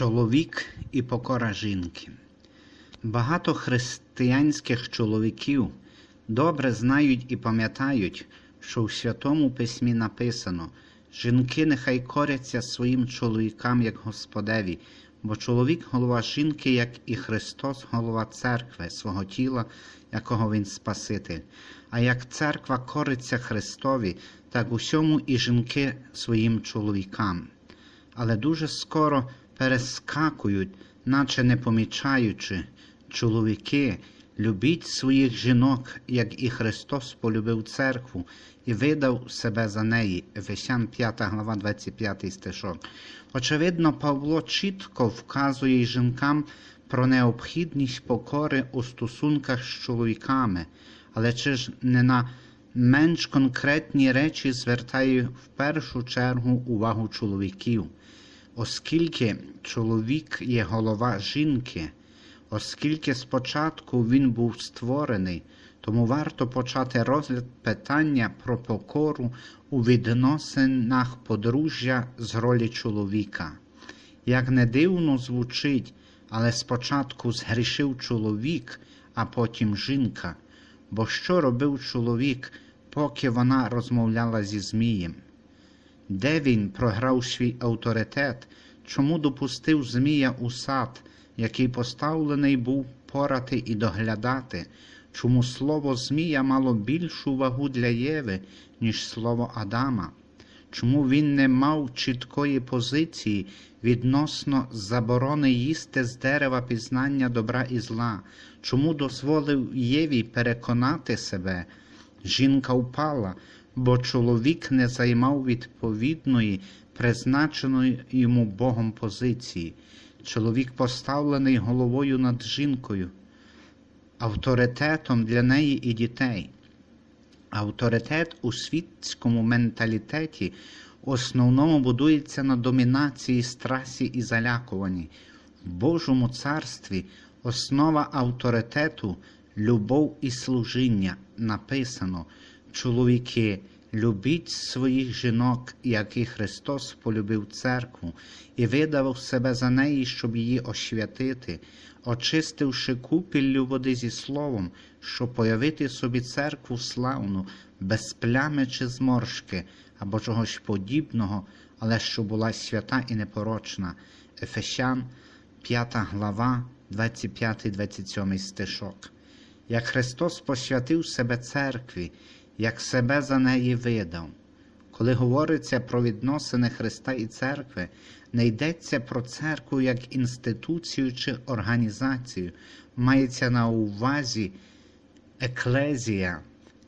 Чоловік і покора жінки. Багато християнських чоловіків добре знають і пам'ятають, що в Святому Письмі написано: жінки нехай коряться своїм чоловікам як Господеві, бо чоловік голова жінки, як і Христос, голова церкви, свого тіла, якого Він Спаситель. А як церква кориться Христові, так усьому і жінки своїм чоловікам. Але дуже скоро перескакують, наче не помічаючи, чоловіки, любіть своїх жінок, як і Христос полюбив церкву і видав себе за неї. Ефесян 5 глава 25 стишок. Очевидно, Павло чітко вказує жінкам про необхідність покори у стосунках з чоловіками, але чи ж не на менш конкретні речі звертає в першу чергу увагу чоловіків, оскільки чоловік є голова жінки, оскільки спочатку він був створений, тому варто почати розгляд питання про покору у відносинах подружжя з ролі чоловіка. Як не дивно звучить, але спочатку згрішив чоловік, а потім жінка. Бо що робив чоловік, поки вона розмовляла зі Змієм? Де він програв свій авторитет, чому допустив Змія у сад, який поставлений був порати і доглядати, чому слово Змія мало більшу вагу для Єви, ніж слово Адама? Чому він не мав чіткої позиції відносно заборони їсти з дерева пізнання добра і зла? Чому дозволив Єві переконати себе? Жінка впала, бо чоловік не займав відповідної, призначеної йому Богом позиції. Чоловік поставлений головою над жінкою, авторитетом для неї і дітей. Авторитет у світському менталітеті основному будується на домінації, страсі і залякуванні. В Божому царстві основа авторитету любов і служіння написано чоловіки, любіть своїх жінок, як і Христос полюбив церкву і видав себе за неї, щоб її освятити, очистивши купіллю води зі словом, щоб появити собі церкву славну, без плями чи зморшки або чогось подібного, але що була свята і непорочна. Ефесян, 5 глава, 25-27 стишок. Як Христос посвятив себе церкві, як себе за неї видав. Коли говориться про відносини Христа і церкви, не йдеться про церкву як інституцію чи організацію, мається на увазі еклезія,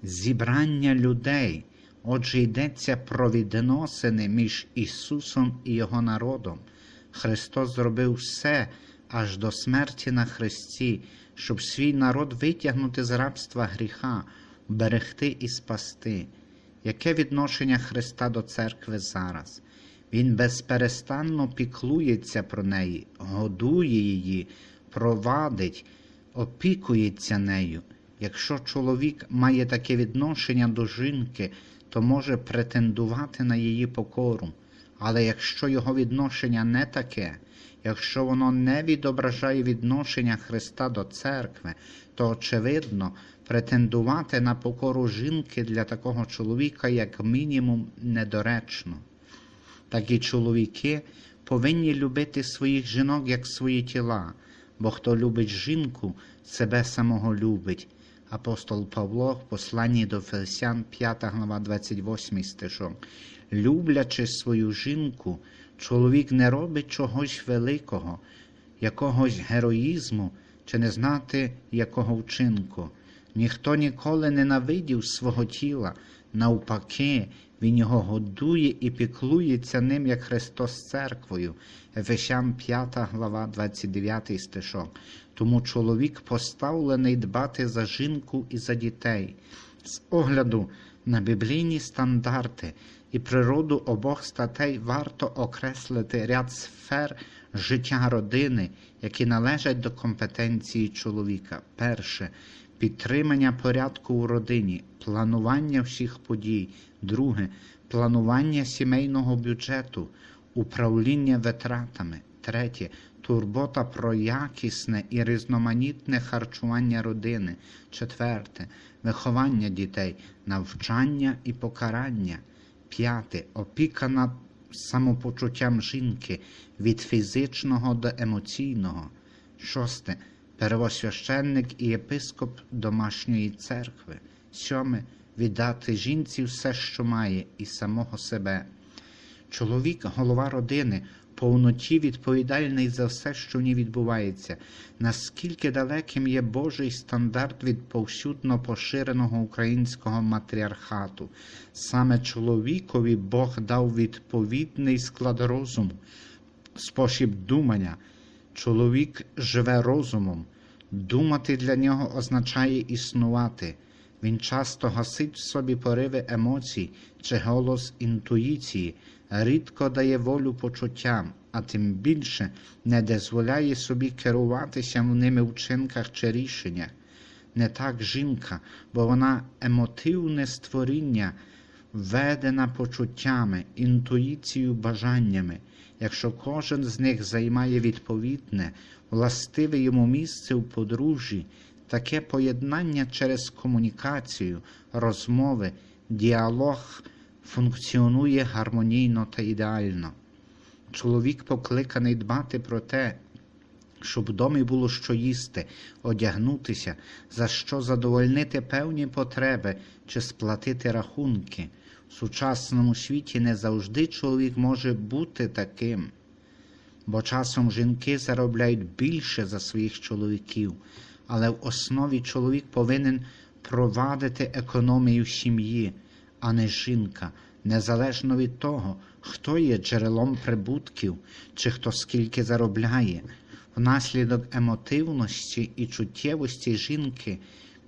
зібрання людей. Отже, йдеться про відносини між Ісусом і Його народом. Христос зробив все аж до смерті на Христі, щоб свій народ витягнути з рабства гріха, берегти і спасти. Яке відношення Христа до церкви зараз? Він безперестанно піклується про неї, годує її, провадить, опікується нею. Якщо чоловік має таке відношення до жінки, то може претендувати на її покору. Але якщо його відношення не таке, якщо воно не відображає відношення Христа до церкви, то очевидно претендувати на покору жінки для такого чоловіка, як мінімум, недоречно. Такі чоловіки повинні любити своїх жінок як свої тіла, бо хто любить жінку, себе самого любить. Апостол Павло в посланні до Фесян, 5 глава 28 стишок. Люблячи свою жінку, чоловік не робить чогось великого, якогось героїзму чи не знати якого вчинку. Ніхто ніколи не навидів свого тіла, навпаки, він його годує і піклується ним, як Христос церквою. Ефесян 5 глава 29 стишок. Тому чоловік поставлений дбати за жінку і за дітей. З огляду на біблійні стандарти і природу обох статей варто окреслити ряд сфер життя родини, які належать до компетенції чоловіка. Перше підтримання порядку у родині, планування всіх подій. Друге планування сімейного бюджету, управління витратами. Третє турбота про якісне і різноманітне харчування родини. Четверте виховання дітей, навчання і покарання. П'яте опіка над самопочуттям жінки від фізичного до емоційного. Шосте первосвященник і єпископ домашньої церкви. Сьоме віддати жінці все, що має, і самого себе. Чоловік, голова родини, повноті відповідальний за все, що в ній відбувається. Наскільки далеким є Божий стандарт від повсюдно поширеного українського матріархату. Саме чоловікові Бог дав відповідний склад розуму, спосіб думання. Чоловік живе розумом. Думати для нього означає існувати. Він часто гасить в собі пориви емоцій чи голос інтуїції, рідко дає волю почуттям, а тим більше не дозволяє собі керуватися ними вчинках чи рішеннях. Не так жінка, бо вона емотивне створіння, ведена почуттями, інтуїцією, бажаннями. Якщо кожен з них займає відповідне, властиве йому місце у подружжі, таке поєднання через комунікацію, розмови, діалог функціонує гармонійно та ідеально. Чоловік покликаний дбати про те, щоб в домі було що їсти, одягнутися, за що задовольнити певні потреби чи сплатити рахунки. В сучасному світі не завжди чоловік може бути таким, бо часом жінки заробляють більше за своїх чоловіків, але в основі чоловік повинен провадити економію сім'ї, а не жінка, незалежно від того, хто є джерелом прибутків чи хто скільки заробляє. Внаслідок емотивності і чуттєвості жінки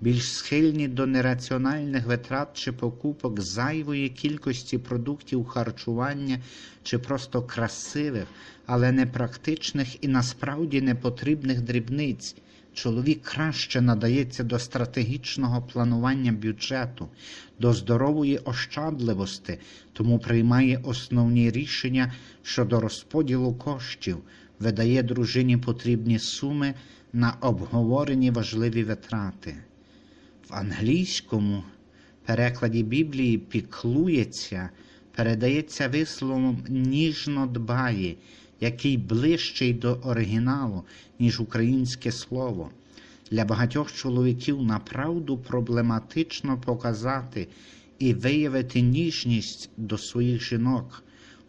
більш схильні до нераціональних витрат чи покупок зайвої кількості продуктів харчування чи просто красивих, але непрактичних і насправді непотрібних дрібниць. Чоловік краще надається до стратегічного планування бюджету, до здорової ощадливості, тому приймає основні рішення щодо розподілу коштів, видає дружині потрібні суми на обговорені важливі витрати. В англійському перекладі Біблії піклується, передається висловом ніжно дбає, який ближчий до оригіналу, ніж українське слово. Для багатьох чоловіків направду проблематично показати і виявити ніжність до своїх жінок,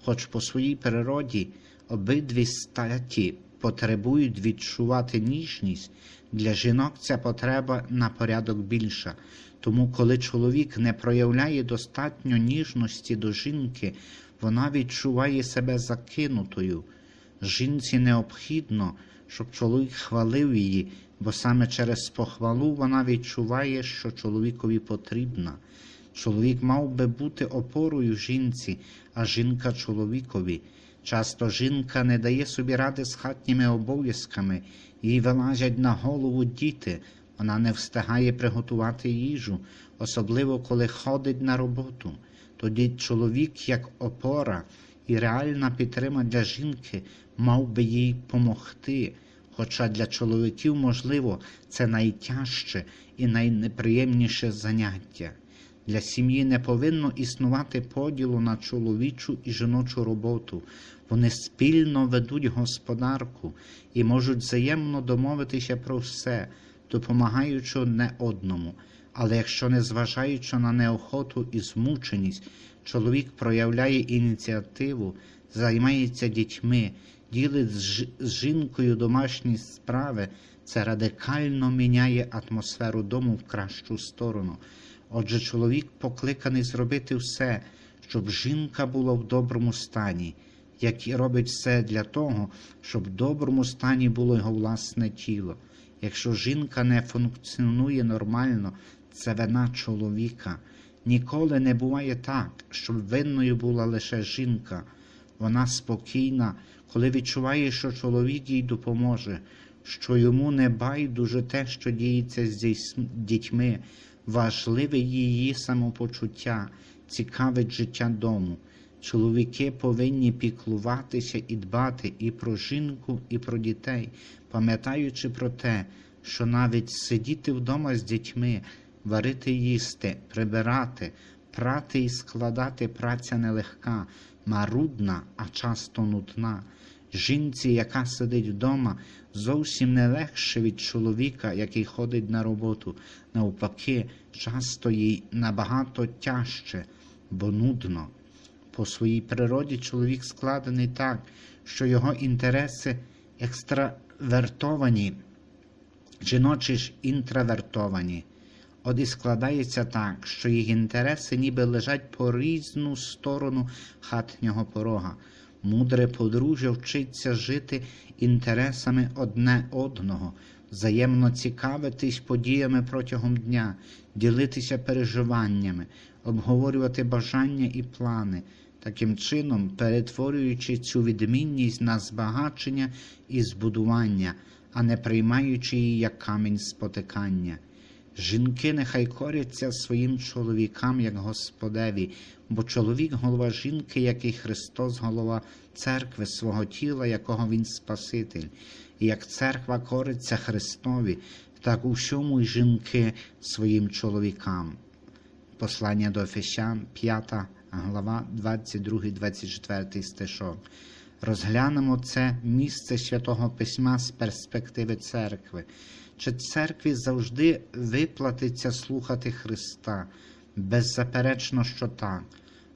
хоч по своїй природі обидві статі потребують відчувати ніжність, для жінок ця потреба на порядок більша. Тому, коли чоловік не проявляє достатньо ніжності до жінки, вона відчуває себе закинутою. Жінці необхідно, щоб чоловік хвалив її, бо саме через похвалу вона відчуває, що чоловікові потрібна. Чоловік мав би бути опорою жінці, а жінка чоловікові. Часто жінка не дає собі ради з хатніми обов'язками, їй вилазять на голову діти, вона не встигає приготувати їжу, особливо коли ходить на роботу. Тоді чоловік, як опора і реальна підтримка для жінки, мав би їй помогти. Хоча для чоловіків, можливо, це найтяжче і найнеприємніше заняття. Для сім'ї не повинно існувати поділу на чоловічу і жіночу роботу. Вони спільно ведуть господарку і можуть взаємно домовитися про все, допомагаючи одне одному. Але якщо, незважаючи на неохоту і змученість, чоловік проявляє ініціативу, займається дітьми, ділить з жі- з жінкою домашні справи, це радикально міняє атмосферу дому в кращу сторону. Отже, чоловік покликаний зробити все, щоб жінка була в доброму стані, як і робить все для того, щоб в доброму стані було його власне тіло. Якщо жінка не функціонує нормально, це вина чоловіка. Ніколи не буває так, щоб винною була лише жінка. Вона спокійна, коли відчуває, що чоловік їй допоможе, що йому не байдуже те, що діється з дітьми, важливе її самопочуття, цікавить життя дому. Чоловіки повинні піклуватися і дбати і про жінку, і про дітей, пам'ятаючи про те, що навіть сидіти вдома з дітьми, варити їсти, прибирати, прати і складати праця нелегка, марудна, а часто нудна. Жінці, яка сидить вдома, зовсім не легше від чоловіка, який ходить на роботу. Навпаки, часто їй набагато тяжче, бо нудно. По своїй природі чоловік складений так, що його інтереси екстравертовані, жіночі ж інтровертовані. От і складається так, що їх інтереси ніби лежать по різну сторону хатнього порога. Мудре подружжя вчиться жити інтересами одне одного, взаємно цікавитись подіями протягом дня, ділитися переживаннями, обговорювати бажання і плани, таким чином перетворюючи цю відмінність на збагачення і збудування, а не приймаючи її як камінь спотикання. Жінки нехай коряться своїм чоловікам як Господеві, бо чоловік голова жінки, як і Христос, голова церкви свого тіла, якого Він Спаситель. І як церква кориться Христові, так у всьому й жінки своїм чоловікам. Послання до Ефесян, 5 глава, 22-24 стишок. Розглянемо це місце святого письма з перспективи церкви. Чи церкві завжди виплатиться слухати Христа? Беззаперечно, що так.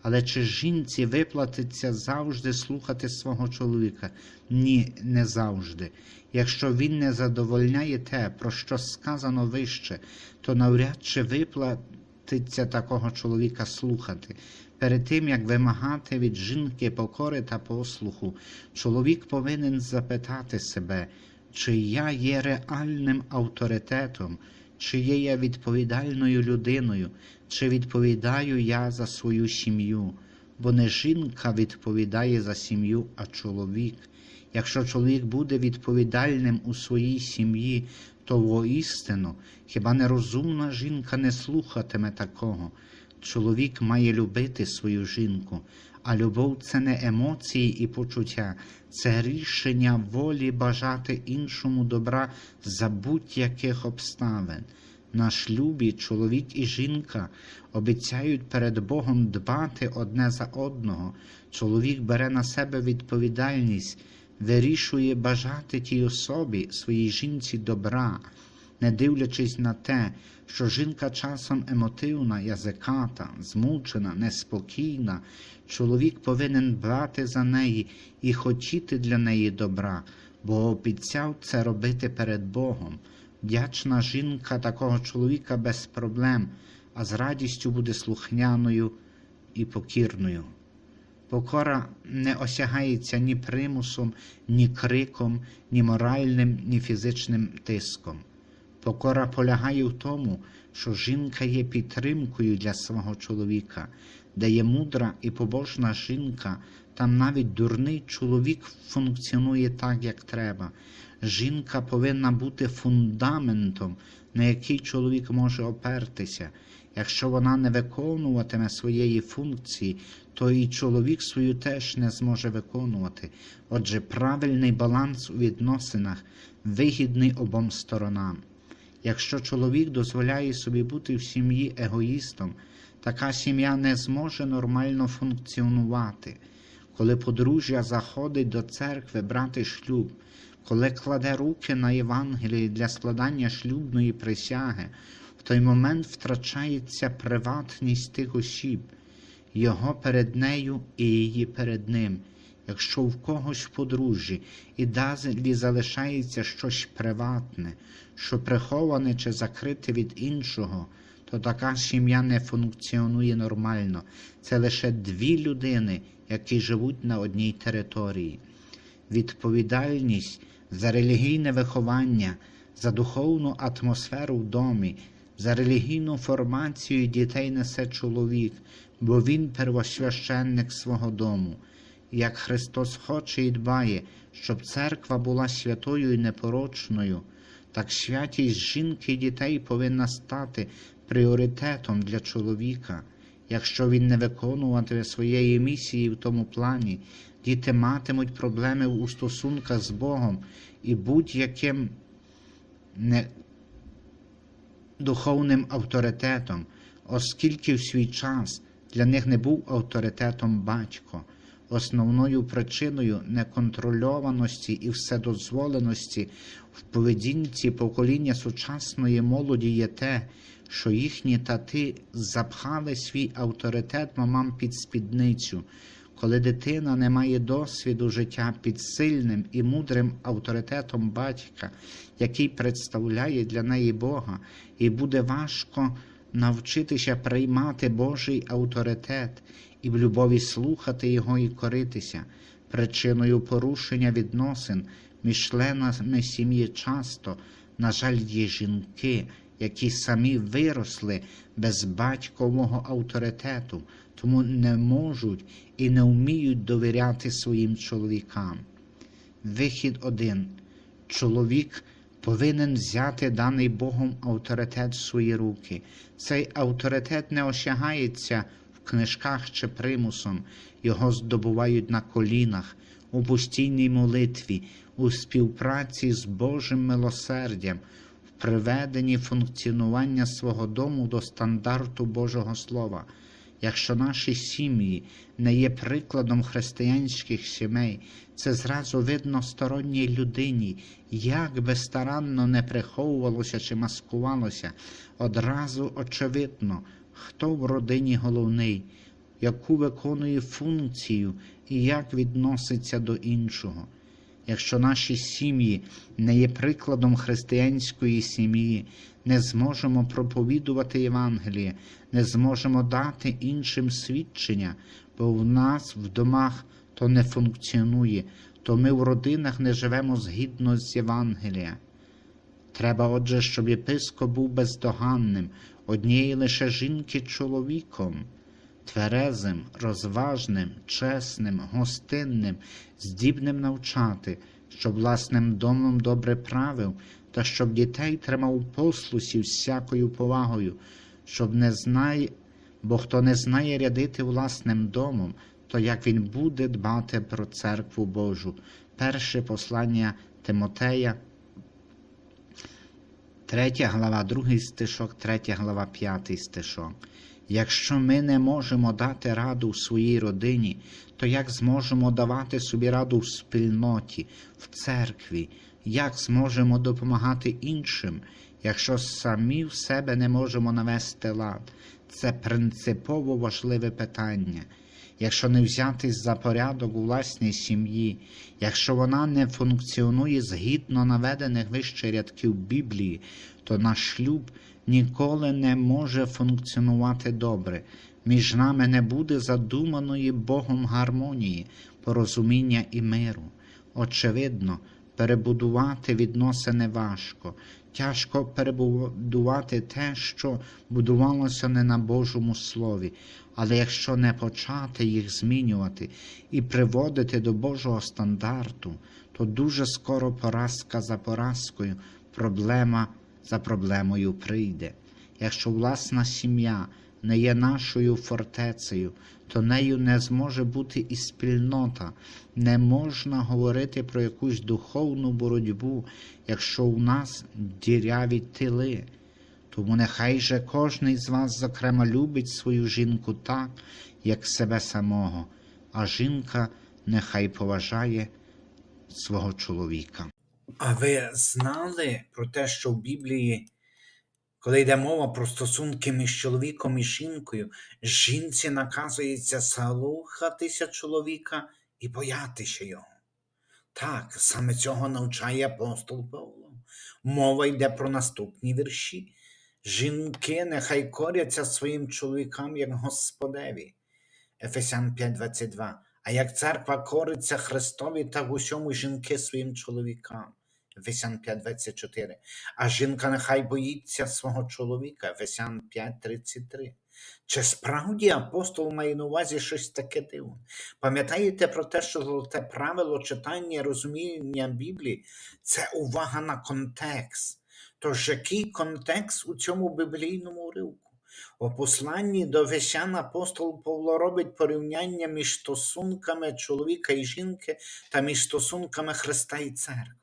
Але чи жінці виплатиться завжди слухати свого чоловіка? Ні, не завжди. Якщо він не задовольняє те, про що сказано вище, то навряд чи виплатиться такого чоловіка слухати. Перед тим як вимагати від жінки покори та послуху, чоловік повинен запитати себе, чи я є реальним авторитетом, чи є я відповідальною людиною, чи відповідаю я за свою сім'ю, бо не жінка відповідає за сім'ю, а чоловік. Якщо чоловік буде відповідальним у своїй сім'ї, то воістину хіба нерозумна жінка не слухатиме такого. Чоловік має любити свою жінку, а любов це не емоції і почуття, це рішення волі бажати іншому добра за будь-яких обставин. На шлюбі чоловік і жінка обіцяють перед Богом дбати одне за одного. Чоловік бере на себе відповідальність, вирішує бажати тій особі, своїй жінці добра, не дивлячись на те, що жінка часом емотивна, язиката, змучена, неспокійна, чоловік повинен брати за неї і хотіти для неї добра, бо обіцяв це робити перед Богом. Вдячна жінка такого чоловіка без проблем, а з радістю буде слухняною і покірною. Покора не осягається ні примусом, ні криком, ні моральним, ні фізичним тиском. Покора полягає в тому, що жінка є підтримкою для свого чоловіка, де є мудра і побожна жінка, там навіть дурний чоловік функціонує так, як треба. Жінка повинна бути фундаментом, на який чоловік може опертися. Якщо вона не виконуватиме своєї функції, то і чоловік свою теж не зможе виконувати. Отже, правильний баланс у відносинах вигідний обом сторонам. Якщо чоловік дозволяє собі бути в сім'ї егоїстом, така сім'я не зможе нормально функціонувати. Коли подружжя заходить до церкви брати шлюб, коли кладе руки на Євангелії для складання шлюбної присяги, в той момент втрачається приватність тих осіб, його перед нею і її перед ним. Якщо в когось в подружжі і далі залишається щось приватне, що приховане чи закрите від іншого, то така сім'я не функціонує нормально. Це лише дві людини, які живуть на одній території. Відповідальність за релігійне виховання, за духовну атмосферу в домі, за релігійну формацію дітей несе чоловік, бо він первосвященник свого дому. Як Христос хоче і дбає, щоб церква була святою і непорочною, так святість жінки і дітей повинна стати пріоритетом для чоловіка. Якщо він не виконуватиме своєї місії в тому плані, діти матимуть проблеми у стосунках з Богом і будь-яким не духовним авторитетом, оскільки в свій час для них не був авторитетом батько. Основною причиною неконтрольованості і вседозволеності в поведінці покоління сучасної молоді є те, що їхні тати запхали свій авторитет мамам під спідницю. Коли дитина не має досвіду життя під сильним і мудрим авторитетом батька, який представляє для неї Бога, і буде важко навчитися приймати Божий авторитет і в любові слухати Його і коритися. Причиною порушення відносин між членами сім'ї часто, на жаль, є жінки, які самі виросли без батькового авторитету, тому не можуть і не вміють довіряти своїм чоловікам. Вихід один. Чоловік повинен взяти даний Богом авторитет в свої руки. Цей авторитет не осягається книжках чи примусом, його здобувають на колінах, у постійній молитві, у співпраці з Божим милосердям, в приведенні функціонування свого дому до стандарту Божого Слова. Якщо наші сім'ї не є прикладом християнських сімей, це зразу видно сторонній людині, як би старанно не приховувалося чи маскувалося, одразу очевидно, хто в родині головний, яку виконує функцію і як відноситься до іншого. Якщо наші сім'ї не є прикладом християнської сім'ї, не зможемо проповідувати Євангеліє, не зможемо дати іншим свідчення, бо в нас в домах то не функціонує, то ми в родинах не живемо згідно з Євангелія. Треба, отже, щоб єпископ був бездоганним, однієї лише жінки чоловіком, тверезим, розважним, чесним, гостинним, здібним навчати, щоб власним домом добре правив, та щоб дітей тримав у послусі всякою повагою, щоб не знає, бо хто не знає рядити власним домом, то як він буде дбати про церкву Божу. Перше послання Тимотея, 3 глава, 2 стишок, 3 глава, 5 стишок. Якщо ми не можемо дати раду в своїй родині, то як зможемо давати собі раду в спільноті, в церкві, як зможемо допомагати іншим, якщо самі в себе не можемо навести лад? Це принципово важливе питання. Якщо не взятись за порядок у власній сім'ї, якщо вона не функціонує згідно наведених вище рядків Біблії, то наш шлюб ніколи не може функціонувати добре. Між нами не буде задуманої Богом гармонії, порозуміння і миру. Очевидно, перебудувати відносини важко. Тяжко перебудувати те, що будувалося не на Божому Слові, але якщо не почати їх змінювати і приводити до Божого стандарту, то дуже скоро поразка за поразкою, проблема за проблемою прийде. Якщо власна сім'я не є нашою фортецею, то нею не зможе бути і спільнота. Не можна говорити про якусь духовну боротьбу, якщо у нас діряві тили. Тому нехай же кожний з вас, зокрема, любить свою жінку так, як себе самого, а жінка нехай поважає свого чоловіка. А ви знали про те, що в Біблії, коли йде мова про стосунки між чоловіком і жінкою, жінці наказується слухатися чоловіка і боятися його? Так, саме цього навчає апостол Павло. Мова йде про наступні вірші. Жінки нехай коряться своїм чоловікам як Господеві. Ефесян 5:22. А як церква кориться Христові, так усьому жінки своїм чоловікам. Ефесян 5:24. А жінка нехай боїться свого чоловіка. Ефесян 5:33. Чи справді апостол має на увазі щось таке дивне? Пам'ятаєте про те, що золоте правило читання розуміння Біблії це увага на контекст. Тож який контекст у цьому біблійному уривку? У посланні до Вещан апостол Павло робить порівняння між стосунками чоловіка і жінки та між стосунками Христа і церкви.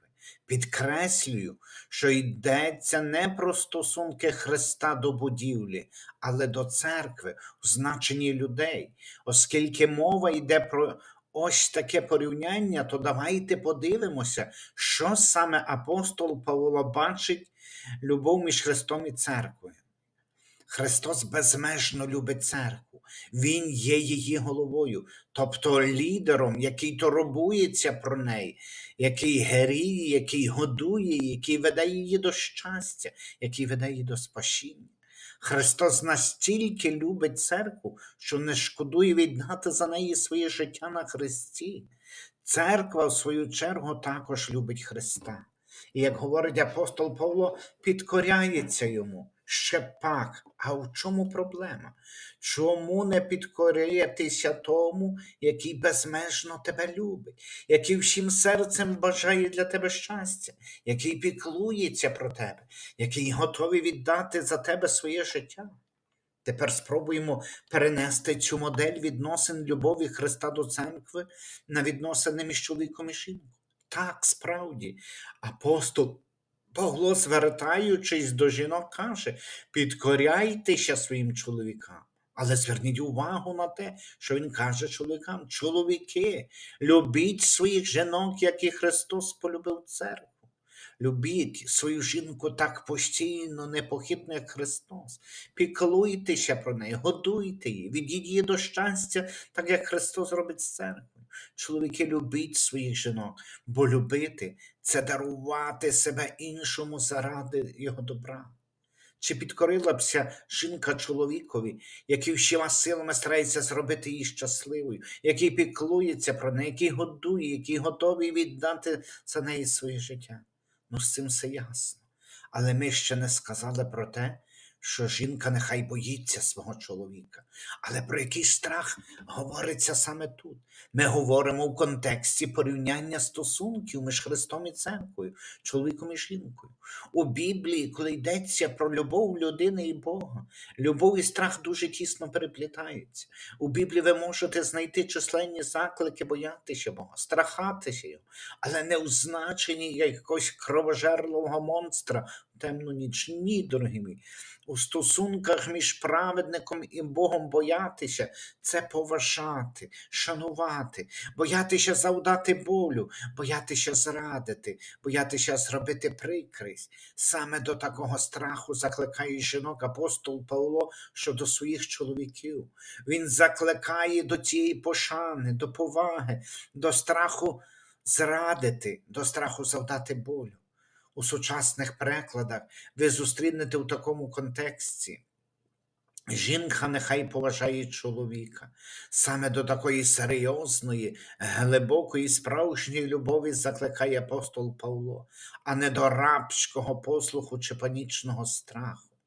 Підкреслюю, що йдеться не про стосунки Христа до будівлі, але до церкви у значенні людей. Оскільки мова йде про ось таке порівняння, то давайте подивимося, що саме апостол Павло бачить любов між Христом і церквою. Христос безмежно любить церкву. Він є її головою, тобто лідером, який турбується про неї, який геріє, який годує, який веде її до щастя, який веде її до спасіння. Христос настільки любить церкву, що не шкодує віддати за неї своє життя на Христі. Церква, в свою чергу, також любить Христа. І як говорить апостол Павло, підкоряється йому. Ще пак, а в чому проблема? Чому не підкорятися тому, який безмежно тебе любить, який всім серцем бажає для тебе щастя, який піклується про тебе, який готовий віддати за тебе своє життя? Тепер спробуємо перенести цю модель відносин любові Христа до церкви на відносини між чоловіком і жінкою. Так, справді, апостол Павло, звертаючись до жінок, каже: підкоряйтеся своїм чоловікам. Але зверніть увагу на те, що він каже чоловікам: чоловіки, любіть своїх жінок, як і Христос полюбив церкву. Любіть свою жінку так постійно, непохитно, як Христос. Піклуйтеся про неї, годуйте її, відійдіть її до щастя, так як Христос робить з церквою. Чоловіки, любіть своїх жінок, бо любити це дарувати себе іншому заради його добра. Чи підкорила бся жінка чоловікові, який всіма силами старається зробити її щасливою, який піклується про неї, який годує, який готовий віддати за неї своє життя? Ну, з цим все ясно. Але ми ще не сказали про те, що жінка нехай боїться свого чоловіка. Але про який страх говориться саме тут? Ми говоримо в контексті порівняння стосунків між Христом і церквою, чоловіком і жінкою. У Біблії, коли йдеться про любов людини і Бога, любов і страх дуже тісно переплітаються. У Біблії ви можете знайти численні заклики боятися Бога, страхатися його, але не у значенні якогось кровожерливого монстра ніч. Ні, дорогі мої. У стосунках між праведником і Богом боятися це поважати, шанувати, боятися завдати болю, боятися зрадити, боятися зробити прикрість. Саме до такого страху закликає жінок апостол Павло щодо своїх чоловіків. Він закликає до цієї пошани, до поваги, до страху зрадити, до страху завдати болю. У сучасних перекладах ви зустрінете у такому контексті. Жінка нехай поважає чоловіка. Саме до такої серйозної, глибокої, справжньої любові закликає апостол Павло, а не до рабського послуху чи панічного страху.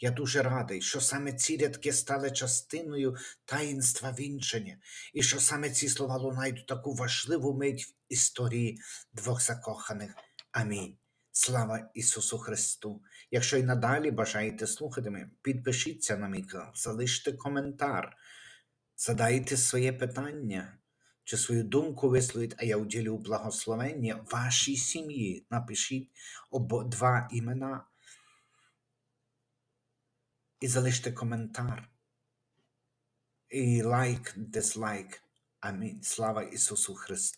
Я дуже радий, що саме ці рядки стали частиною таїнства вінчення, і що саме ці слова лунають таку важливу мить в історії двох закоханих. Амінь. Слава Ісусу Христу! Якщо й надалі бажаєте слухати мене, підпишіться на мій канал, залиште коментар, задайте своє питання чи свою думку висловіть, а я уділю благословення вашій сім'ї. Напишіть обо два імена і залиште коментар. І лайк, дизлайк. Амінь. Слава Ісусу Христу!